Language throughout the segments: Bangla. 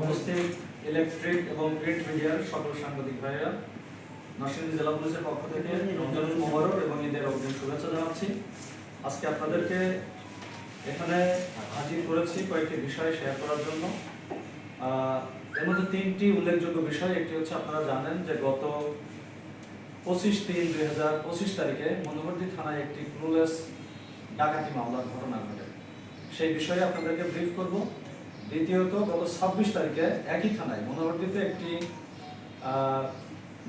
উপস্থিত ইলেকট্রিক এবং প্রিন্ট মিডিয়ার সকল সাংবাদিক ভাইয়েরা, নরসিংদী জেলা পুলিশের পক্ষ থেকে রমজানুল মোবারক এবং ঈদের অগ্রিম শুভেচ্ছা জানাচ্ছি। আজকে আপনাদেরকে এখানে হাজির করেছি কয়েকটি বিষয় শেয়ার করার জন্য। এর মধ্যে তিনটি উল্লেখযোগ্য বিষয়, একটি হচ্ছে আপনারা জানেন যে গত পঁচিশ তিন দুই হাজার পঁচিশ তারিখে মনোহরদী থানায় একটি ক্রুলেস ডাকাতি মামলার ঘটনা ঘটে। সেই বিষয়ে আপনাদেরকে ব্রিফ করব। দ্বিতীয়ত গত ছাব্বিশ তারিখে একই থানায় মনোহরদীতে একটি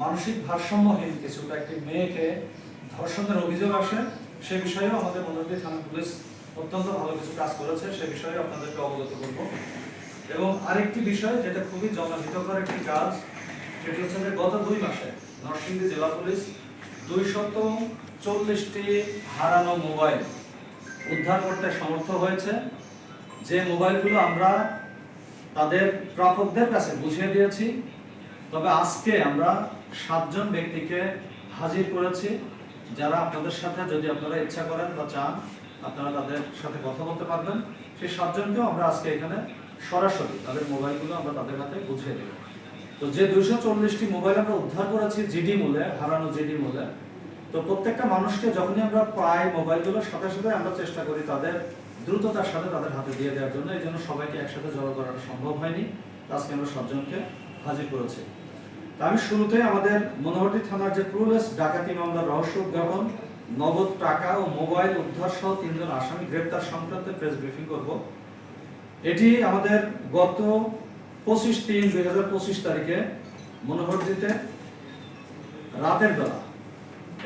মানসিক ভারসাম্যহীন কিছুটা একটি মেয়েকে ধর্ষণের অভিযোগ আসে, সে বিষয়েও আমাদের মনোহরদী থানা পুলিশ অত্যন্ত ভালো কিছু কাজ করেছে, সে বিষয়ে আপনাদেরকে অবগত করব। এবং আরেকটি বিষয় যেটা খুবই জনহিতকর একটি কাজ, সেটি হচ্ছে যে গত দুই মাসে নরসিংদী জেলা পুলিশ দুইশত চল্লিশটি হারানো মোবাইল উদ্ধার করতে সমর্থ হয়েছে। যে মোবাইলগুলো আমরা তাদের প্রাপকদের কাছে বুঝিয়ে দিয়েছি। তবে আজকে আমরা সাতজন ব্যক্তিকে হাজির করেছি, যারা আপনাদের সাথে যদি আপনারা ইচ্ছা করেন বা চান, আপনারা তাদের সাথে কথা বলতে পারবেন। সেই সাতজনকেও আমরা আজকে এখানে সরাসরি তাদের মোবাইলগুলো আমরা তাদের হাতে বুঝিয়ে দেব। তো যে দুইশো চল্লিশটি মোবাইল আমরা উদ্ধার করেছি জিডি মূলে, হারানো জিডি মূলে, তো প্রত্যেকটা মানুষকে যখনই আমরা পাই মোবাইলগুলোর সাথে সাথে আমরা চেষ্টা করি তাদের দ্রুততার সাথে তাদের হাতে দিয়ে দেওয়ার জন্য এই জন্য সবাইকে একসাথে জড়ো করাটা সম্ভব হয়নি। আজকে আমরা সাতজনকে হাজির করেছি। আমি শুরুতে আমাদের মনোহরদী থানার যে ক্রুলেস ডাকাতি মামলার রহস্য উদ্ঘাটন নগদ টাকা ও মোবাইল উদ্ধার সহ তিনজন আসামি গ্রেপ্তার সংক্রান্ত প্রেস ব্রিফিং করব। এটি আমাদের গত পঁচিশ তিন দুই হাজার পঁচিশ তারিখে মনোহরদীতে রাতের বেলা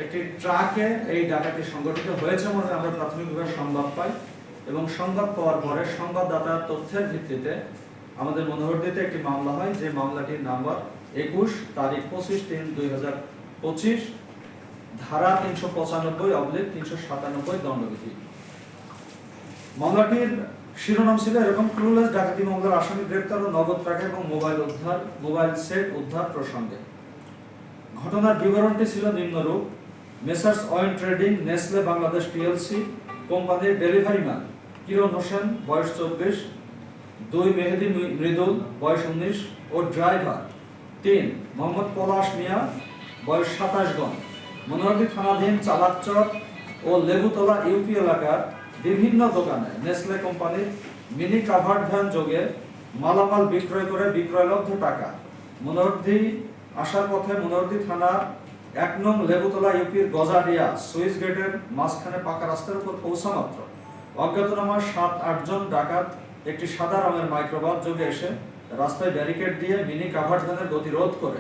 একটি ট্রাকে এই ডাকাতি সংগঠিত হয়েছে বলে আমরা প্রাথমিকভাবে সংবাদ পাই। এবং সংবাদ পাওয়ার পরে সংবাদদাতার তথ্যের ভিত্তিতে আমাদের মনোহরদীতে একটি মামলা হয়, যে মামলাটির নাম্বার একুশ, তারিখ পঁচিশ তিন দুই হাজার পঁচিশ, ধারা তিনশো পঁচানব্বই অবলিক তিনশো সাতানব্বই দণ্ডবিধি। মামলাটির শিরোনাম ছিল এরকম ক্রুলেস ডাকাতি মামলার আসামি গ্রেপ্তার ও নগদ টাকা এবং মোবাইল উদ্ধার, মোবাইল সেট উদ্ধার প্রসঙ্গে। ঘটনার বিবরণটি ছিল নিম্নরূপ। Messrs oil trading, Nestle Bangladesh PLC, কোম্পানির ডেলিভারি ম্যান। কিরণ হোসেন, বয়স চব্বিশ, দুই মেহেদি মৃদুল, বয়স উনিশ, ও ড্রাইভার তিন মোহাম্মদ পলাশ মিয়া, বয়স সাতাশ গণ থানাধীন চালাকচর ও লেবুতলা ইউপি এলাকার বিভিন্ন দোকানে নেসলে কোম্পানির মিনি কাভার্ড ভ্যান যোগে মালামাল বিক্রয় করে বিক্রয়লব্ধ টাকা। মনোহরদী আসার পথে মনোহরদী থানার এক নং লেবুতলা ইউপির গজারিয়া সুইস গেটের মাঝখানে পাকা রাস্তার উপর পৌঁছা মাত্র অজ্ঞাতনামা সাত আটজন ডাকাত, একটি সাদা রঙের মাইক্রোবাস যোগে এসে রাস্তায় ব্যারিকেড দিয়ে মিনি কাভার ভ্যানের গতিরোধ করে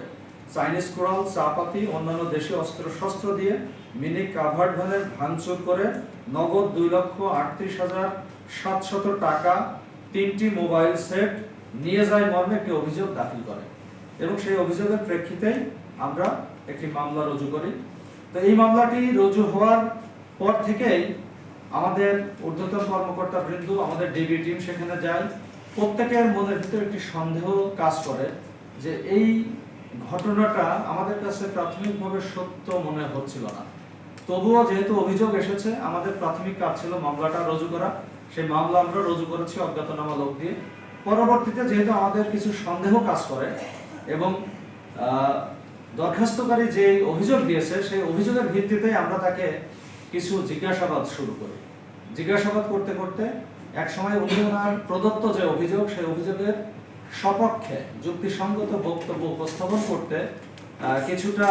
চাইনিজ কোরাল, চাপাতি, অন্যান্য দেশীয় অস্ত্র শস্ত্র দিয়ে মিনি কাভার্ড ভ্যানের ভাঙচুর করে নগদ দুই লক্ষ আটত্রিশ হাজার সাতশত টাকা, তিনটি মোবাইল সেট নিয়ে যায় মর্মে একটি অভিযোগ দাখিল করে। এবং সেই অভিযোগের প্রেক্ষিতেই আমরা একটি মামলা রুজু করি। তো এই মামলাটি রুজু হওয়ার পর থেকেই আমাদের ঊর্ধ্বতন কর্মকর্তা বৃন্দ, আমাদের ডিবি টিম সেখানে যায়। প্রত্যেকের মনের ভিতরে একটি সন্দেহ কাজ করে যে এই ঘটনাটা আমাদের কাছে প্রাথমিকভাবে সত্য মনে হচ্ছিল না। তবুও যেহেতু অভিযোগ এসেছে, আমাদের প্রাথমিক কাজ ছিল মামলাটা রুজু করা। সেই মামলা আমরা রুজু করেছি অজ্ঞাতনামা লোক দিয়ে। পরবর্তীতে যেহেতু আমাদের কিছু সন্দেহ কাজ করে এবং দরখাস্তকারী যে অভিযোগ দিয়েছে, সেই অভিযোগের ভিত্তিতে আমরা তাকে কিছু জিজ্ঞাসাবাদ শুরু করি। জিজ্ঞাসাবাদ করতে করতে এক সময় উনি ওনার প্রদত্ত যে অভিযোগ সেই অভিযোগের সপক্ষে যুক্তিসঙ্গত বক্তব্য উপস্থাপন করতে কিছুটা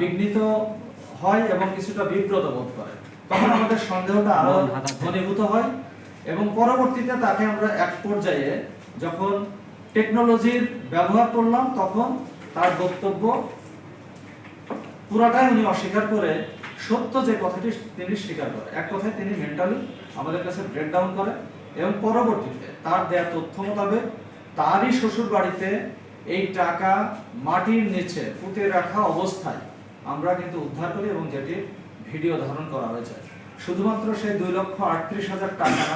বিঘ্নিত হয় এবং কিছুটা বিব্রত বোধ করে। তখন আমাদের সন্দেহটা আরও ঘনীভূত হয় এবং পরবর্তীতে তাকে আমরা এক পর্যায়ে যখন টেকনোলজির ব্যবহার করলাম তখন তার বক্তব্য পুরাটাই উনি অস্বীকার করে সত্য যে কথাটি তিনি স্বীকার করে, এক কথায় তিনি মেন্টালি আমাদের কাছে ব্রেকডাউন করে এবং পরবর্তীতে তার দেয়া তথ্য মোতাবেক তারই শ্বশুর বাড়িতে এই টাকা মাটির নিচে পুঁতে রাখা অবস্থায় আমরা কিন্তু উদ্ধার করি এবং যেটি ভিডিও ধারণ করা হয়েছে। শুধুমাত্র সেই দুই লক্ষ আটত্রিশ হাজার টাকা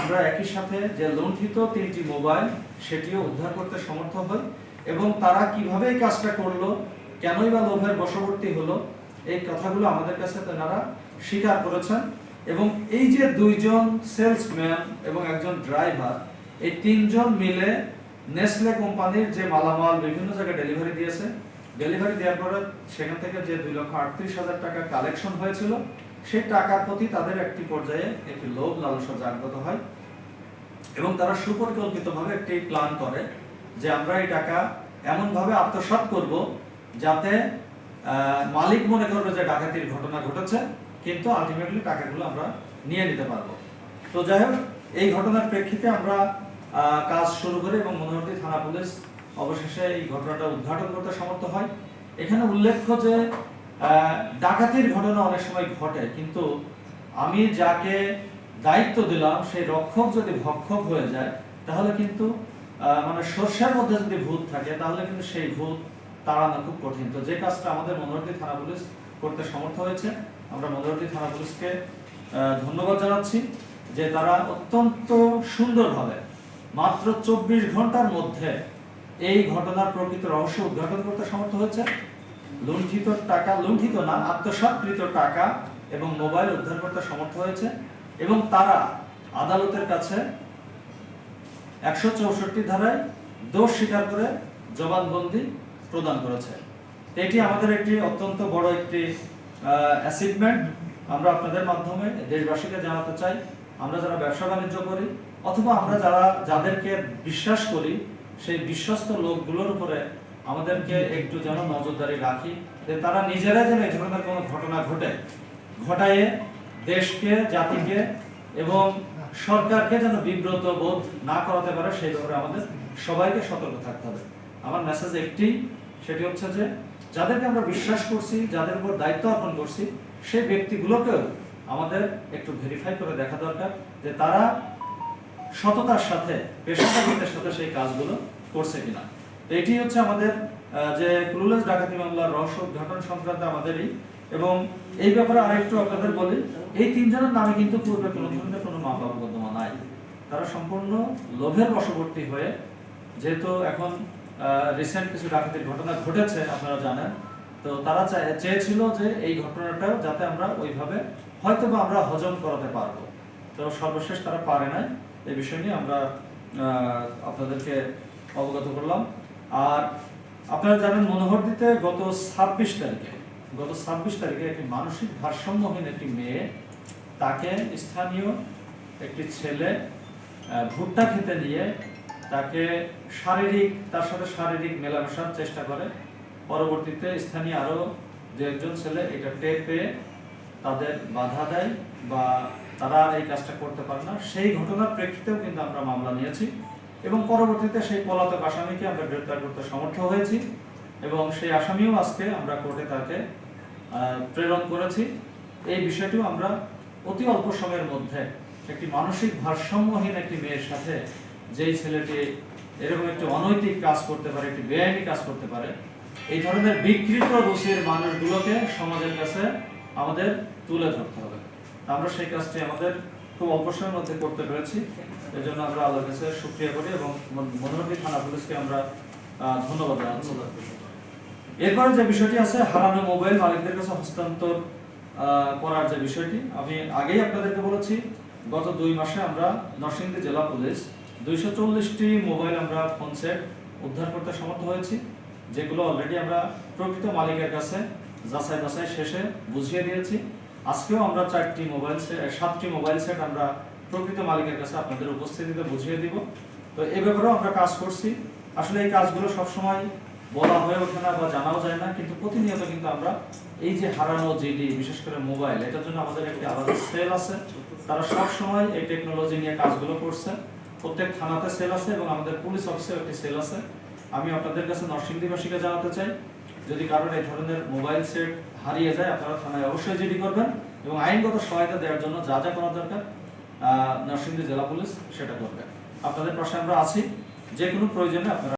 আমরা একই সাথে যে লুণ্ঠিত তিনটি মোবাইল সেটিও উদ্ধার করতে সমর্থ হই এবং তারা কীভাবে এই কাজটা করল, কেনই বা লোভের বশবর্তী হলো এই কথাগুলো আমাদের কাছে তেনারা স্বীকার করেছেন এবং এই যে দুইজন সেলসম্যান এবং একজন ড্রাইভার, এই তিনজন মিলে নেসলে কোম্পানির যে মালামাল বিভিন্ন জায়গায় ডেলিভারি দিয়েছে। ডেলিভারি দেওয়ার পরে সেখান থেকে যে দুই লক্ষ আটত্রিশ হাজার টাকা কালেকশন হয়েছিল, সেই টাকার প্রতি তাদের একটি পর্যায়ে একটি লোভ লালসা জাগ্রত হয় এবং তারা সুপরিকল্পিতভাবে একটি প্ল্যান করে যে আমরা এই টাকা এমনভাবে আত্মসাৎ করব যাতে মালিক মনে করবে যে ডাকাতির ঘটনা ঘটেছে, কিন্তু আলটিমেটলি টাকাগুলো আমরা নিয়ে নিতে পারব। তো যাই হোক, এই ঘটনার প্রেক্ষিতে আমরা কাজ শুরু করি এবং মনোহরদী থানা পুলিশ অবশেষে এই ঘটনাটা উদ্ঘাটন করতে সমর্থ হয়। এখানে উল্লেখ্য যে ডাকাতির ঘটনা অনেক সময় ঘটে, কিন্তু আমি যাকে দায়িত্ব দিলাম, সেই রক্ষক যদি ভক্ষক হয়ে যায়, তাহলে কিন্তু মানে সর্ষের মধ্যে যদি ভূত থাকে, তাহলে কিন্তু সেই ভূত তাড়ানো খুব কঠিন। তো যে কাজটা আমাদের মনোহরদী থানা পুলিশ করতে সমর্থ হয়েছে, আমরা মনোহরদী থানা পুলিশকে ধন্যবাদ জানাচ্ছি যে তারা অত্যন্ত সুন্দরভাবে মাত্র চব্বিশ ঘণ্টার মধ্যে এই ঘটনার প্রকৃত রহস্য উদ্ঘাটন করতে সমর্থ হয়েছে। লুণ্ঠিত টাকা, লুণ্ঠিত না, আত্মসাৎকৃত টাকা এবং মোবাইল উদ্ধার করতে সমর্থ হয়েছে এবং তারা আদালতের কাছে একশো চৌষট্টি ধারায় দোষ স্বীকার করে জবানবন্দি প্রদান করেছে। এটি আমাদের একটি অত্যন্ত বড় একটি অ্যাচিভমেন্ট আমরা আপনাদের মাধ্যমে দেশবাসীকে জানাতে চাই, আমরা যারা ব্যবসা বাণিজ্য করি, অথবা আমরা যারা, যাদেরকে বিশ্বাস করি, সেই বিশ্বস্ত লোকগুলোর উপরে আমাদেরকে একটু যেন নজরদারি রাখি, যে তারা নিজেরা যেন এই ধরনের কোনো ঘটনা ঘটে, ঘটায়ে দেশকে, জাতিকে এবং সরকারকে যেন বিব্রত বোধ না করাতে পারে, সেই ব্যাপারে আমাদের সবাইকে সতর্ক থাকতে হবে। আমার মেসেজ একটি সেটি হচ্ছে যে যাদেরকে আমরা বিশ্বাস করছি, যাদের উপর দায়িত্ব অর্পণ করছি, সেই ব্যক্তিগুলোকেও আমাদের একটু ভেরিফাই করে দেখা দরকার যে তারা সততার সাথে, পেশাদারিত্বের সাথে সেই কাজগুলো করছে কিনা। এটি হচ্ছে আমাদের যে ক্লুলেস ডাকাতি মামলার রহস্য উদ্ঘাটন সংক্রান্ত আমাদেরই। এবং এই ব্যাপারে আরেকটু আপনাদের বলি, এই তিনজনের নামে কিন্তু পূর্বে কোনো ধরনের কোনো মামলা মোকদ্দমা নাই। তারা সম্পূর্ণ লোভের বশবর্তী হয়ে যেহেতু এখন রিসেন্ট কিছু ডাকাতির ঘটনা ঘটেছে, আপনারা জানেন। তো তারা চায়- চেয়েছিল যে এই ঘটনাটাও যাতে আমরা ওইভাবে হয়তো বা আমরা হজম করাতে পারব। তো সর্বশেষ তারা পারে নাই। এই বিষয় নিয়ে আমরা আপনাদেরকে অবগত করলাম। আর আপনারা জানেন, মনোহরদিতে গত ছাব্বিশ তারিখে, গত ছাব্বিশ তারিখে একটি মানসিক ভারসাম্যহীন একটি মেয়ে, তাকে স্থানীয় একটি ছেলে ভুট্টা খেতে নিয়ে তাকে শারীরিক, তার সাথে শারীরিক মেলামেশার চেষ্টা করে। পরবর্তীতে স্থানীয় আরও দু একজন ছেলে এটা টের পেয়ে তাদের বাধা দেয় বা তারা এই কাজটা করতে পারে না। সেই ঘটনার প্রেক্ষিতেও কিন্তু আমরা মামলা নিয়েছি এবং পরবর্তীতে সেই পলাতক আসামিকে আমরা গ্রেপ্তার করতে সমর্থ হয়েছি এবং সেই আসামিও আজকে আমরা কোর্টে তাকে প্রেরণ করেছি। এই বিষয়টিও আমরা অতি অল্প সময়ের মধ্যে একটি মানসিক ভারসাম্যহীন একটি মেয়ের সাথে যেই ছেলেটি এরকম একটি অনৈতিক কাজ করতে পারে একটি বেআইনি কাজ করতে পারে এই ধরনের বিকৃত রুচির মানুষগুলোকে সমাজের কাছে আমাদের তুলে ধরতে হবে। আমরা সেই কাজটি আমাদের খুব অল্প সময়ের মধ্যে করতে পেরেছি। এই জন্য আমরা আল্লাহর কাছে সুক্রিয়া করি এবং মনোহরী থানা পুলিশকে আমরা ধন্যবাদ জানাচ্ছি। এরপরে যে বিষয়টি আছে হারানো মোবাইল মালিকদের কাছে হস্তান্তর আহ, করার যে বিষয়টি আমি আগেই আপনাদেরকে বলেছি গত দুই মাসে আমরা নরসিংদী জেলা পুলিশ দুইশো চল্লিশটি মোবাইল আমরা ফোন সেট উদ্ধার করতে সমর্থ হয়েছি, যেগুলো অলরেডি আমরা প্রকৃত মালিকের কাছে, যাচাই বাছাই শেষে বুঝিয়ে দিয়েছি। আজকেও আমরা চারটি মোবাইল সাতটি মোবাইল সেট আমরা প্রকৃত মালিকের কাছে আপনাদের উপস্থিতিতে বুঝিয়ে দিব। তো এ ব্যাপারেও আমরা কাজ করছি। আসলে এই কাজগুলো সবসময় বলা হয়ে ওঠে না বা জানাও যায় না, কিন্তু প্রতিনিয়ত কিন্তু আমরা এই যে হারানো জিডি, বিশেষ করে মোবাইল, এটার জন্য আমাদের একটি আলাদা সেল আছে। তারা সব সময় এই টেকনোলজি নিয়ে কাজগুলো করছে। প্রত্যেক থানাতে সেল আছে এবং আমাদের পুলিশ অফিসে একটি সেল আছে। আমি আপনাদের কাছে নরসিংদীবাসীকে জানাতে চাই, যদি কারোর এই ধরনের মোবাইল সেট হারিয়ে যায়, আপনারা থানায় অবশ্যই জিডি করবেন এবং আইনগত সহায়তা দেওয়ার জন্য যা যা করা দরকার নরসিংদী জেলা পুলিশ সেটা করবে। আপনাদের পাশে আমরা আছি, যে কোনো প্রয়োজনে আপনারা